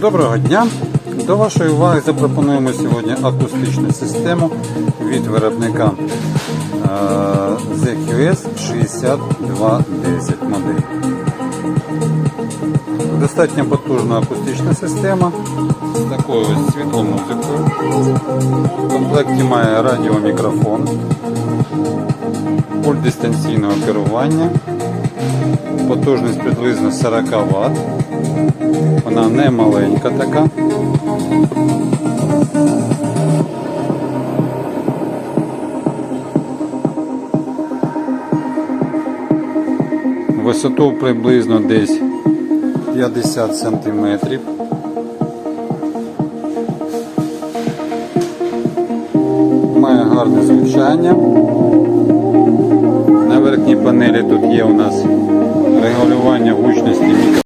Доброго дня! До вашої уваги запропонуємо сьогодні акустичну систему від виробника е, ZQS 6210 модель. Достатньо потужна акустична система з такою ось світломузикою. В комплекті має радіомікрофон, пульт дистанційного керування, потужність приблизно 40 Вт. Вона не маленька така. Висоту приблизно десь 50 сантиметрів. Має гарне звучання. На верхній панелі тут є у нас регулювання гучності.